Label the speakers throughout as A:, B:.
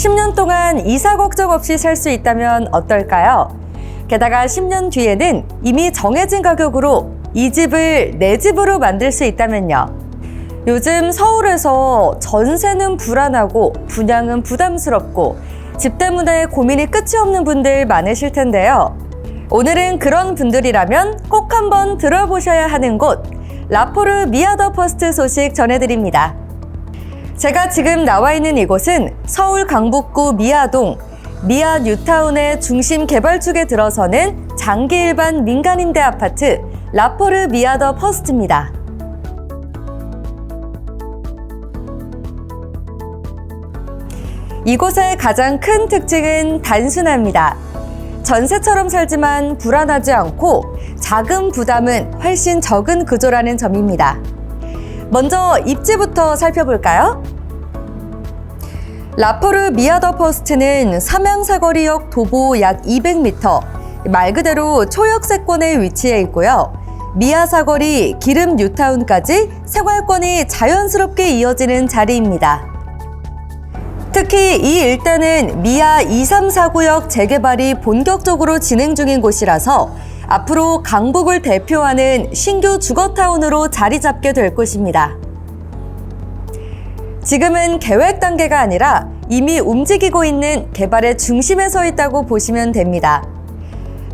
A: 10년 동안 이사 걱정 없이 살 수 있다면 어떨까요? 게다가 10년 뒤에는 이미 정해진 가격으로 이 집을 내 집으로 만들 수 있다면요. 요즘 서울에서 전세는 불안하고 분양은 부담스럽고 집 때문에 고민이 끝이 없는 분들 많으실 텐데요. 오늘은 그런 분들이라면 꼭 한번 들어보셔야 하는 곳 라포르 미아더 퍼스트 소식 전해드립니다. 제가 지금 나와 있는 이곳은 서울 강북구 미아동 미아 뉴타운의 중심 개발축에 들어서는 장기 일반 민간임대 아파트 라포르 미아더 퍼스트입니다. 이곳의 가장 큰 특징은 단순합니다. 전세처럼 살지만 불안하지 않고 자금 부담은 훨씬 적은 구조라는 점입니다. 먼저 입지부터 살펴볼까요? 라포르 미아더 퍼스트는 삼양사거리역 도보 약 200m, 말 그대로 초역세권에 위치해 있고요. 미아사거리, 기름 뉴타운까지 생활권이 자연스럽게 이어지는 자리입니다. 특히 이 일대는 미아 2349역 재개발이 본격적으로 진행 중인 곳이라서 앞으로 강북을 대표하는 신규 주거타운으로 자리 잡게 될 곳입니다. 지금은 계획 단계가 아니라 이미 움직이고 있는 개발의 중심에 서 있다고 보시면 됩니다.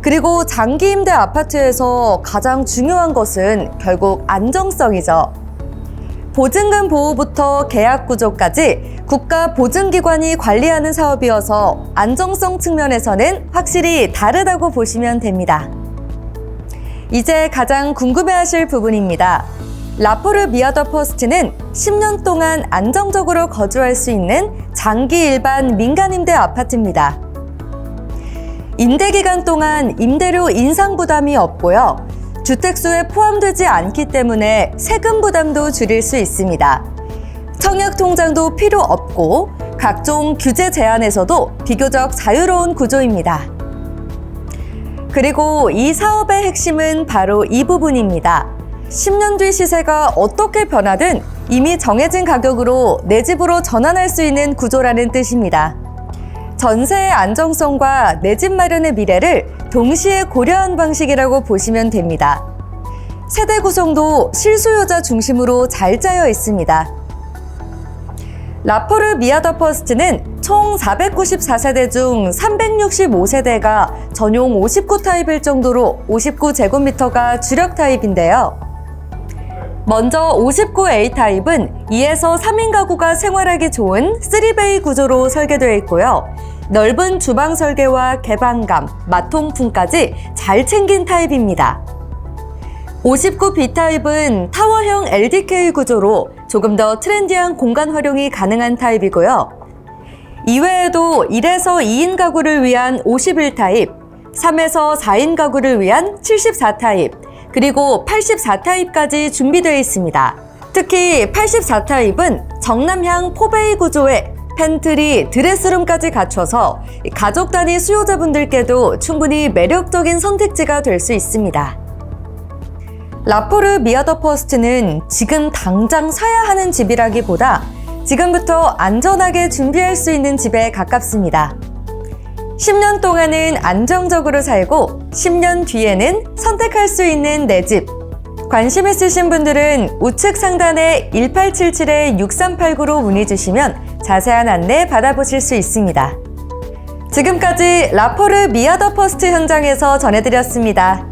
A: 그리고 장기 임대 아파트에서 가장 중요한 것은 결국 안정성이죠. 보증금 보호부터 계약 구조까지 국가 보증기관이 관리하는 사업이어서 안정성 측면에서는 확실히 다르다고 보시면 됩니다. 이제 가장 궁금해하실 부분입니다. 라포르 미아더 퍼스트는 10년 동안 안정적으로 거주할 수 있는 장기 일반 민간임대 아파트입니다. 임대 기간 동안 임대료 인상 부담이 없고요. 주택수에 포함되지 않기 때문에 세금 부담도 줄일 수 있습니다. 청약 통장도 필요 없고 각종 규제 제한에서도 비교적 자유로운 구조입니다. 그리고 이 사업의 핵심은 바로 이 부분입니다. 10년 뒤 시세가 어떻게 변하든 이미 정해진 가격으로 내 집으로 전환할 수 있는 구조라는 뜻입니다. 전세의 안정성과 내 집 마련의 미래를 동시에 고려한 방식이라고 보시면 됩니다. 세대 구성도 실수요자 중심으로 잘 짜여 있습니다. 라포르 미아더 퍼스트는 총 494세대 중 365세대가 전용 59 타입일 정도로 59제곱미터가 주력 타입인데요. 먼저 59A 타입은 2에서 3인 가구가 생활하기 좋은 3베이 구조로 설계되어 있고요. 넓은 주방 설계와 개방감, 마통풍까지 잘 챙긴 타입입니다. 59B 타입은 타워형 LDK 구조로 조금 더 트렌디한 공간 활용이 가능한 타입이고요. 이외에도 1에서 2인 가구를 위한 51 타입, 3에서 4인 가구를 위한 74 타입, 그리고 84 타입까지 준비되어 있습니다. 특히 84 타입은 정남향 포베이 구조의 팬트리, 드레스룸까지 갖춰서 가족 단위 수요자분들께도 충분히 매력적인 선택지가 될 수 있습니다. 라포르 미아더 퍼스트는 지금 당장 사야 하는 집이라기보다 지금부터 안전하게 준비할 수 있는 집에 가깝습니다. 10년 동안은 안정적으로 살고 10년 뒤에는 선택할 수 있는 내 집. 관심 있으신 분들은 우측 상단에 1877-6389로 문의 주시면 자세한 안내 받아보실 수 있습니다. 지금까지 라포르 미아더 퍼스트 현장에서 전해드렸습니다.